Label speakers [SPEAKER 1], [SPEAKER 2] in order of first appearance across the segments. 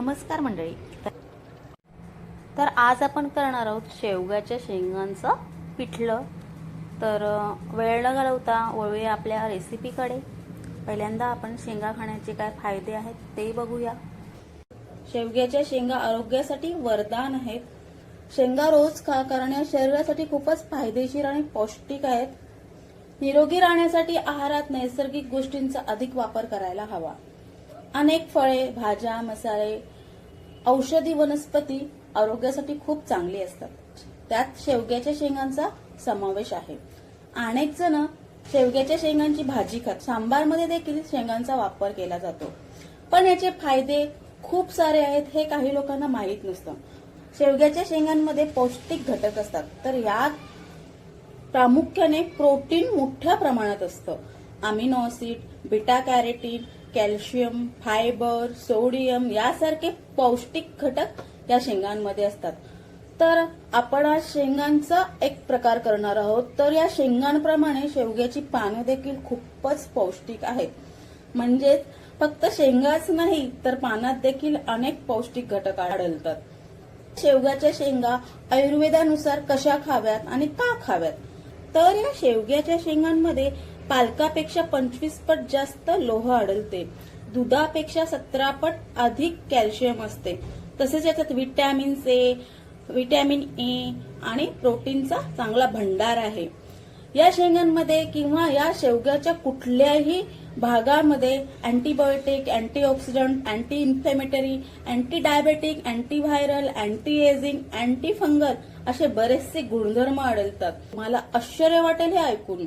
[SPEAKER 1] नमस्कार मंडळी. तर आज आपण करणार आहोत शेवग्याच्या शेंगांचं पिठलं. तर वेळ न घालवता वळूया आपल्या रेसिपीकडे पहिल्यांदा आपण शेंगा खाण्याचे काय फायदे आहेत ते बघूया. शेवग्याच्या शेंगा आरोग्यासाठी वरदान आहेत. शेंगा रोज खा कारण या शरीरासाठी खूपच फायदेशीर आणि पौष्टिक आहेत. निरोगी राहण्यासाठी आहारात नैसर्गिक गोष्टींचा अधिक वापर करायला हवा. अनेक फळे भाज्या मसाले औषधी वनस्पती आरोग्यासाठी खूप चांगली असतात. त्यात शेवग्याच्या शेंगांचा समावेश आहे. अनेक जण शेवग्याच्या शेंगांची भाजी खात सांबारमध्ये देखील शेंगांचा वापर केला जातो. पण याचे फायदे खूप सारे आहेत हे काही लोकांना माहीत नसतं. शेवग्याच्या शेंगांमध्ये पौष्टिक घटक असतात. तर यात प्रामुख्याने प्रोटीन मोठ्या प्रमाणात असतं. Amino acid beta carotene calcium fibre sodium यासारखे पौष्टिक घटक या शेंगांमध्ये असतात. तर आपण आज शेंगांचा एक प्रकार करणार आहोत. तर या शेंगांप्रमाणे शेवग्याची पानं देखील खूपच पौष्टिक आहेत. म्हणजेच फक्त शेंगाच नाही तर पानात देखील अनेक पौष्टिक घटक आढळतात. शेवग्याच्या शेंगा आयुर्वेदानुसार कशा खाव्यात आणि का खाव्यात? तर या शेवग्याच्या शेंगांमध्ये पालकापेक्षा पंचवीस पट जास्त लोह आढळते. दुधापेक्षा सतरा पट अधिक कॅल्शियम असते. तसेच याच्यात विटॅमिन सी विटॅमिन ए आणि प्रोटीनचा चांगला भंडार आहे. या शेंगांमध्ये किंवा या शेवग्याच्या कुठल्याही भागामध्ये antibiotic antioxidant anti inflammatory anti diabetic antiviral anti ageing anti fungal असे बरेचसे गुणधर्म आढळतात. मला आश्चर्य वाटेल हे ऐकून.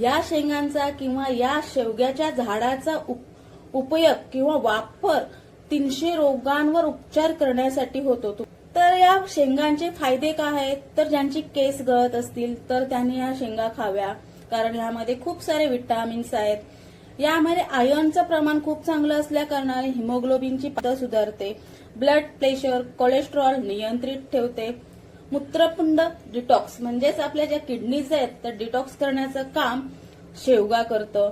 [SPEAKER 1] या शेंगांचा किंवा या शेवग्याच्या झाडाचा उप- उपयोग किंवा वापर तीनशे रोगांवर उपचार करण्यासाठी होतो. तर या शेंगांचे फायदे काय आहेत? तर ज्यांची केस गळत असतील तर त्यांनी या शेंगा खाव्या. कारण यामध्ये खूप सारे विटामिन्स आहेत. यामध्ये आयर्नचं प्रमाण खूप चांगलं असल्या कारणाने हिमोग्लोबिनची पातळ सुधारते. ब्लड प्रेशर कोलेस्ट्रॉल नियंत्रित ठेवते. मूत्रपिंड डिटॉक्स म्हणजेच आपल्या ज्या किडनीज आहेत तर डिटॉक्स करण्याचं काम शेवगा करतं.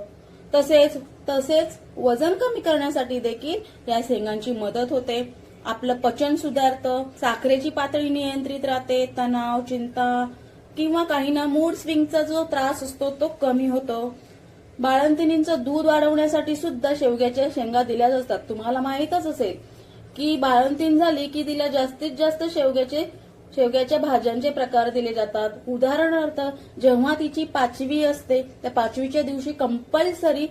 [SPEAKER 1] तसेच तसेच वजन कमी करण्यासाठी देखील या शेंगांची मदत होते. आपलं पचन सुधारतं साखरेची पातळी नियंत्रित राहते तणाव चिंता किंवा काही ना मूड स्विंगचा जो त्रास असतो तो कमी होतो. बाळंतिणींचं दूध वाढवण्यासाठी सुद्धा शेवग्याच्या शेंगा दिल्या जातात. तुम्हाला माहीतच असेल की बाळंतीण झाली की तिला जास्तीत जास्त शेवग्याचे शेवग्याच्या भाज्यांचे प्रकार दिले जातात. उदाहरणार्थ जेव्हा तिची पाचवी असते त्या पाचवीच्या दिवशी कंपल्सरी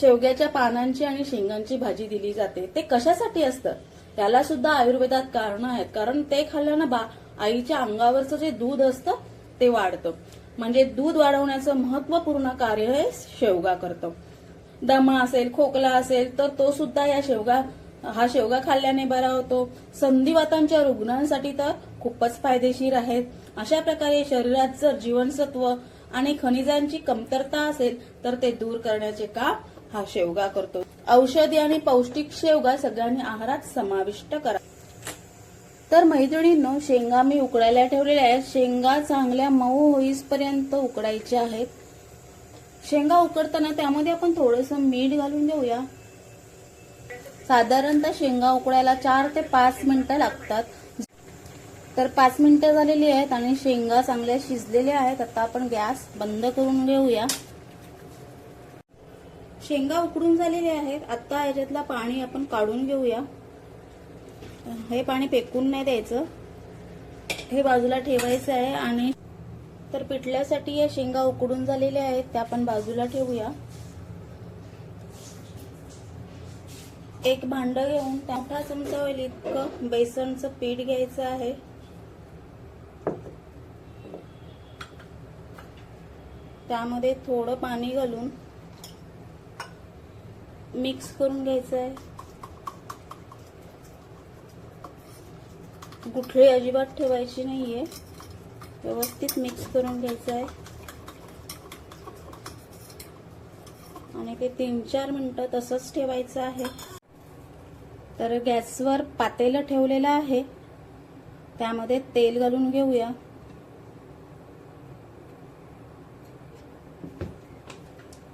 [SPEAKER 1] शेवग्याच्या पानांची आणि शेंगांची भाजी दिली जाते. ते कशासाठी असतं? त्याला सुद्धा आयुर्वेदात कारण आहेत. कारण ते खाल्ल्यानं बा आईच्या अंगावरचं जे दूध असतं ते वाढतं. म्हणजे दूध वाढवण्याचं महत्त्वपूर्ण कार्य हे शेवगा करतं. दमा असेल खोकला असेल तर तो सुद्धा या शेवगा हा शेवगा खाल्ल्याने बरा होतो. संधिवातांच्या रुग्णांसाठी तर खूपच फायदेशीर आहेत. अशा प्रकारे शरीरात जर जीवनसत्व आणि खनिजांची कमतरता असेल तर ते दूर करण्याचे काम हा शेवगा करतो. औषधी आणि पौष्टिक शेवगा सगळ्यांनी आहारात समाविष्ट करा. तर मैत्रिणींनो शेंगा मी उकडायला ठेवलेल्या आहेत. शेंगा चांगल्या मऊ होईसपर्यंत उकडायच्या आहेत. शेंगा उकडताना त्यामध्ये आपण थोडंसं मीठ घालून देऊया. साधारणतः शेंगा उकडायला चार ते पाच मिनिटं लागतात. तर पाच मिनिटं झालेली आहेत आणि शेंगा चांगल्या शिजलेल्या आहेत. आता आपण गॅस बंद करून घेऊया. शेंगा उकडून झालेल्या आहेत. आता याच्यातलं पाणी आपण काढून घेऊया. हे पाणी फेकून नाही द्यायचं. हे बाजूला ठेवायचं आहे आणि तर पिठल्यासाठी या शेंगा उकडून झालेल्या आहेत. त्या आपण बाजूला ठेवूया. एक भांड घेऊन मोठा चमचा होईल. इतकं बेसनचं पीठ घ्यायचं आहे. त्यामध्ये थोडं पाणी घालून मिक्स करून घ्यायचं आहे गुठळी अजिबात ठेवायची नाहीये. व्यवस्थित मिक्स करून घ्यायचं आहे आणि ते तीन चार मिनटं तसंच ठेवायचं आहे. तर गॅसवर पातेलं ठेवलेलं आहे. त्यामध्ये तेल घालून घेऊया.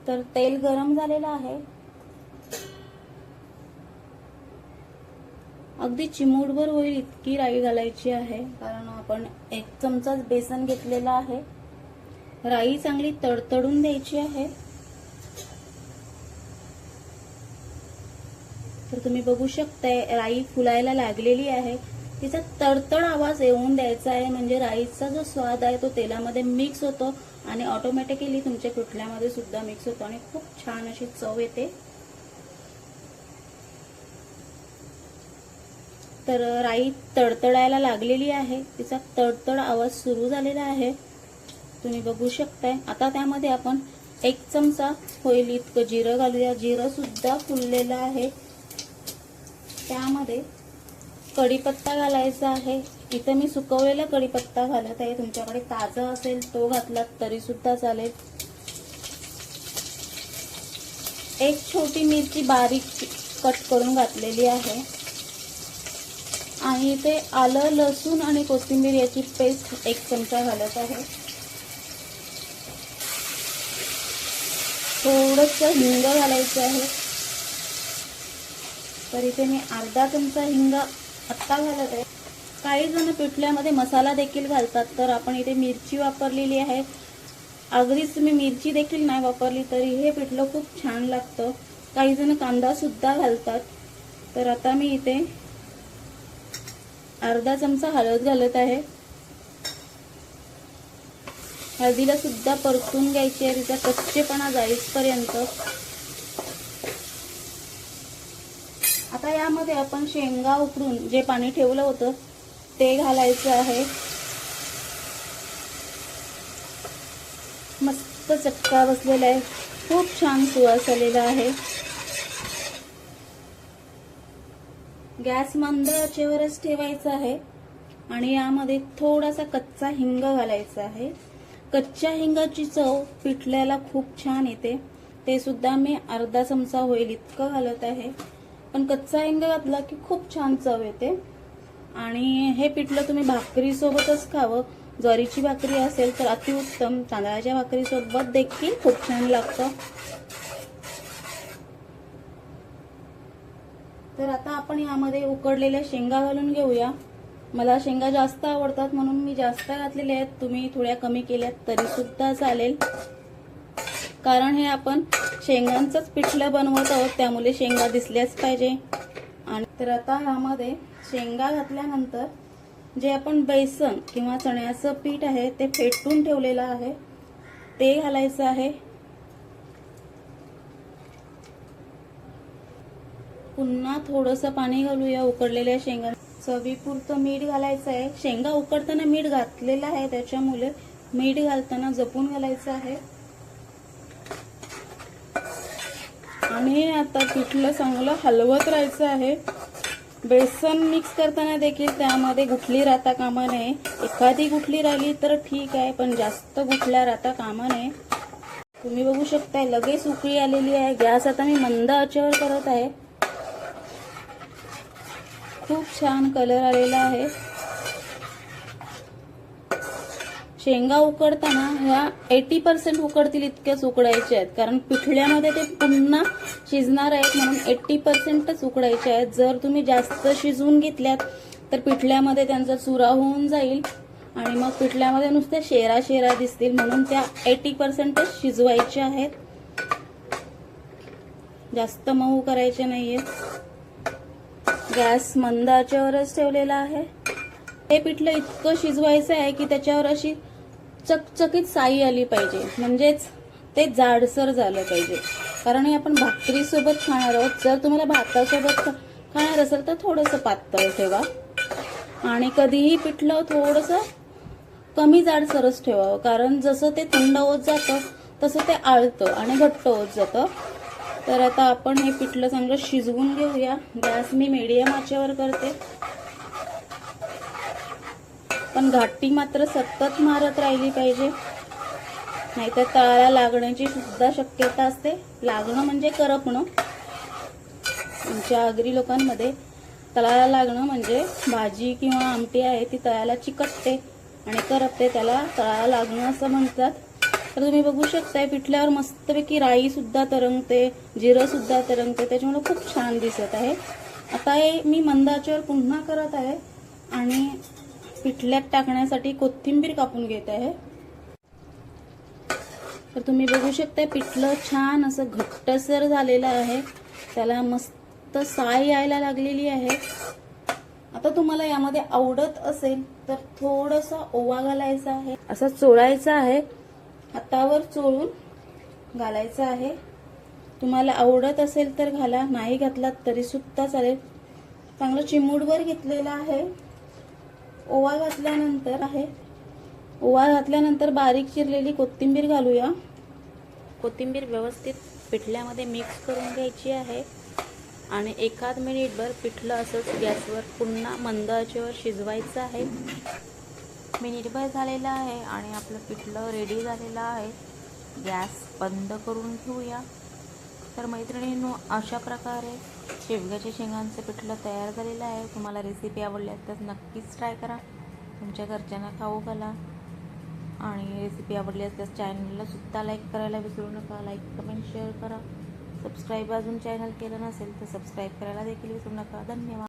[SPEAKER 1] तर तेल गरम झालेलं आहे. अगदी चिमूटभर होईल इतकी राई घालायची आहे कारण आपण एक चमचाच बेसन घेतलेला आहे. राई चांगली तडतडून द्यायची आहे. तर तुम्ही बघू शकताय राई फुलायला लागलेली आहे. तिचा तडतड आवाज येऊन द्यायचा आहे. म्हणजे राईचा जो स्वाद आहे तो तेलामध्ये मिक्स होतो आणि ऑटोमॅटिकली तुमच्या पिठल्यामध्ये सुद्धा मिक्स होतो आणि खूप छान अशी चव येते. तर राई तडतडायला लागलेली आहे. तिचा तडतड आवाज सुरू झालेला आहे. तुम्ही बघू शकताय. आता त्यामध्ये आपण एक चमचा होईल इतकं जिरं घालूया. जिरं सुद्धा फुललेलं आहे. त्यामध्ये कढीपत्ता घालायचा आहे. इथं मी सुकवलेला कढीपत्ता घालत आहे. तुमच्याकडे ताजा असेल तो घातलात तरी सुद्धा चालेल. एक छोटी मिरची बारीक कट करून घातलेली आहे. आणि इथे आलं लसूण आणि कोथिंबीर याची पेस्ट एक चमचा घालत आहे. थोडस हिंग घालायचं आहे. तर इथे मी अर्धा चमचा हिंग आत्ता घालत आहे काही जण पिठल्यामध्ये मसाला देखील घालतात. तर आपण इथे मिरची वापरलेली आहे. अगदीच तुम्ही मिरची देखील नाही वापरली तरी हे पिठलं खूप छान लागतं. काही जण कांदा सुद्धा घालतात. तर आता मी इथे अर्धा चमचा हळद घालत आहे. हळदीला सुद्धा परतून घ्यायची आहे. तिचा कच्चेपणा जाईसपर्यंत आता यामध्ये आपण शेंगा उकडून जे पाणी ठेवलं होतं ते घालायचं आहे. मस्त चटका बसलेला आहे. खूप छान सुवास आलेला आहे. गॅस मंद आचेवरच ठेवायचा आहे आणि यामध्ये थोडासा कच्चा हिंग घालायचा आहे. कच्च्या हिंगाची चव पिठल्याला खूप छान येते. ते सुद्धा मी अर्धा चमचा होईल इतकं घालत आहे. पण कच्चा हिंग घातला की खूप छान चव येते. आणि हे पिठलं तुम्ही भाकरीसोबतच खावं. ज्वारीची भाकरी असेल तर अतिउत्तम. तांदळाच्या भाकरीसोबत देखील खूप छान लागतं. तर आता आपण यामध्ये उकडलेल्या शेंगा घालून घेऊया. मला शेंगा जास्त आवडतात म्हणून मी जास्त घातलेल्या आहेत. तुम्ही थोड्या कमी केल्यात तरी सुद्धा चालेल. कारण हे आपण शेंगांचंच पिठलं बनवत आहोत त्यामुळे शेंगा दिसल्याच पाहिजे. आणि तर आता ह्यामध्ये शेंगा घातल्यानंतर जे आपण बेसन किंवा चण्याचं पीठ आहे ते फेटून ठेवलेलं आहे. ते घालायचं आहे. पुन्हा थोडंसं पाणी घालूया उकडलेल्या शेंगा. चवीपुरतं मीठ घालायचं आहे. शेंगा उकडताना मीठ घातलेलं आहे त्याच्यामुळे मीठ घालताना जपून घालायचं आहे. आणि आता पिठलं चांगलं हलवत राहायचं आहे. बेसन मिक्स करताना देखील त्यामध्ये गुठली राहता कामा नये. एखादी गुठली राहिली तर ठीक आहे पण जास्त गुठल्या राहता कामा नये. तुम्ही बघू शकताय लगेच उकळी आलेली आहे. गॅस आता मी मंद आचेवर करत आहे. खूप छान कलर आलेला आहे. शेंगा उकडताना ह्या एटी पर्सेंट उकडतील इतक्याच उकडायच्या आहेत. कारण पिठल्यामध्ये ते पुन्हा शिजणार आहेत म्हणून एट्टी पर्सेंटच उकडायचे आहेत. जर तुम्ही जास्त शिजवून घेतल्यात तर पिठल्यामध्ये त्यांचा चुरा होऊन जाईल आणि मग पिठल्यामध्ये नुसत्या शेरा शेरा दिसतील म्हणून त्या एटी पर्सेंटच शिजवायच्या आहेत. जास्त मऊ करायचे नाहीयेत गॅस मंद आचेवरच ठेवलेला आहे. हे पिठलं इतकं शिजवायचं आहे की त्याच्यावर अशी चकचकीत साई आली पाहिजे. म्हणजेच ते जाडसर झालं पाहिजे. कारण हे आपण भाकरीसोबत खाणार आहोत. जर तुम्हाला भातासोबत खाणार असेल तर थोडंसं पातळ ठेवा. आणि कधीही पिठलं थोडंसं कमी जाडसरच ठेवावं. कारण जसं ते थंड होत जातं तसं ते आळतं आणि घट्ट होत जातं. तर आता आपण हे पिठलं चांगलं शिजवून घेऊया. गॅस मी मीडियम आचेवर करते. पण घाटी मात्र सतत मारत राहिली पाहिजे. नाहीतर तळाला लागण्याची सुद्धा शक्यता असते. लागणं म्हणजे करपणं. आमच्या आगरी लोकांमध्ये तळाला लागणं म्हणजे भाजी किंवा आमटी आहे ती तळाला चिकटते आणि करपते. त्याला तळाला लागणं असं म्हणतात. तर तुम्ही बघू शकताय पिठल्यावर मस्तपैकी राई सुद्धा तरंगते जिरं सुद्धा तरंगते. त्याच्यामुळे खूप छान दिसत आहे. आता हे मी मंदाच्यावर पुन्हा करत आहे आणि पिठल्यात टाकण्यासाठी कोथिंबीर कापून घेत आहे. तर तुम्ही बघू शकता पिठलं छान असं घट्टसर झालेलं आहे. त्याला मस्त साय यायला लागलेली आहे. आता तुम्हाला यामध्ये आवडत असेल तर थोडंसं ओवा घालायचा आहे. असं चोळायचं आहे. हातावर चोळून घालायचं आहे. तुम्हाला आवडत असेल तर घाला नाही घातलात तरी सुद्धा चालेल. चांगलं चिमूडवर घेतलेलं आहे. ओवा घातल्यानंतर आहे. ओवा घातल्यानंतर बारीक चिरलेली कोथिंबीर घालूया. कोथिंबीर व्यवस्थित पिठल्यामध्ये मिक्स करून घ्यायची आहे. आणि एखाद मिनिटभर पिठलं असंच गॅसवर पुन्हा मंद आचेवर शिजवायचं आहे. मिनिटभर झालेलं आहे आणि आपलं पिठलं रेडी झालेलं आहे. गॅस बंद करून घेऊया तर मैत्रिणींनो अशा प्रकारे शेवग्याच्या शेंगांचं पिठलं तयार झालेलं आहे. तुम्हाला रेसिपी आवडली असल्यास नक्कीच ट्राय करा. तुमच्या घरच्यांना खाऊ घाला. आणि रेसिपी आवडली असल्यास चॅनलला सुद्धा लाईक करायला विसरू नका. लाईक कमेंट शेअर करा. सबस्क्राईब अजून चॅनल केलं नसेल तर सबस्क्राईब करायला देखील विसरू नका. धन्यवाद.